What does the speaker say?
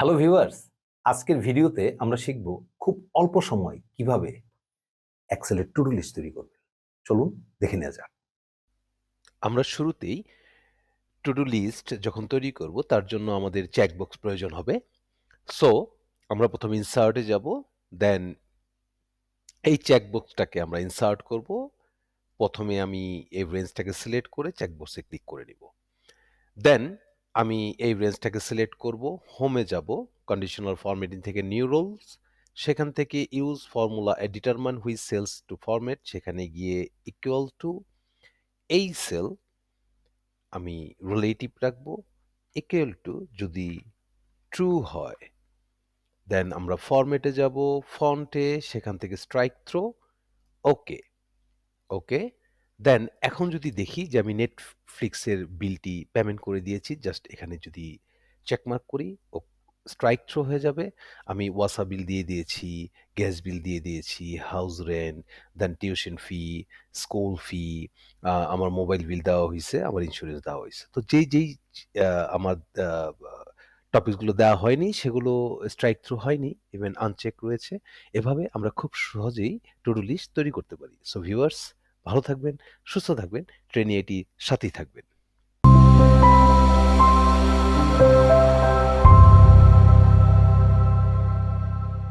Hello viewers আজকের ভিডিওতে আমরা শিখব খুব অল্প সময় কীভাবে এক্সেলের টুডু লিস্ট তৈরি করবে চলুন দেখে নেওয়া যাক। আমরা শুরুতেই টুডু লিস্ট যখন তৈরি করব, তার জন্য আমাদের চেকবক্স প্রয়োজন হবে। সো আমরা প্রথমে ইনসার্টে যাব দেন এই চেকবক্সটাকে আমরা ইনসার্ট করব। প্রথমে আমি এই রেঞ্জটাকে সিলেক্ট করে চেকবক্সে ক্লিক করে নিব। দেন আমি এই রেঞ্জটাকে সিলেক্ট করব, হোমে যাব কন্ডিশনাল ফরম্যাটিং থেকে নিউ রোলস সেখান থেকে use formula determine which cells to format সেখানে গিয়ে ইকুয়াল টু এই সেল আমি রিলেটিভ রাখব ইকুয়াল টু যদি ট্রু হয় দেন আমরা ফরম্যাটে যাব ফন্টে সেখান থেকে স্ট্রাইক থ্রো ওকে ওকে দেন এখন যদি দেখি যে আমি নেটফ্লিক্সের বিলটি পেমেন্ট করে দিয়েছি জাস্ট এখানে যদি চেকমার্ক করি, ও স্ট্রাইক থ্রো হয়ে যাবে। আমি ওয়াসা বিল দিয়ে দিয়েছি গ্যাস বিল দিয়ে দিয়েছি house rent then tuition fee school fee আমার মোবাইল বিল দেওয়া হয়েছে আমার ইন্স্যুরেন্স দেওয়া হয়েছে তো যেই যেই আমার টপিকগুলো দেওয়া হয়নি, সেগুলো স্ট্রাইক থ্রু হয়নি ইভেন আনচেক রয়েছে। এভাবে আমরা খুব সহজেই টু লিস্ট তৈরি করতে পারি। সো ভিউয়ার্স ভালো থাকবেন সুস্থ থাকবেন ট্রেনে ট্রেনিয়েটি সাথেই থাকবেন।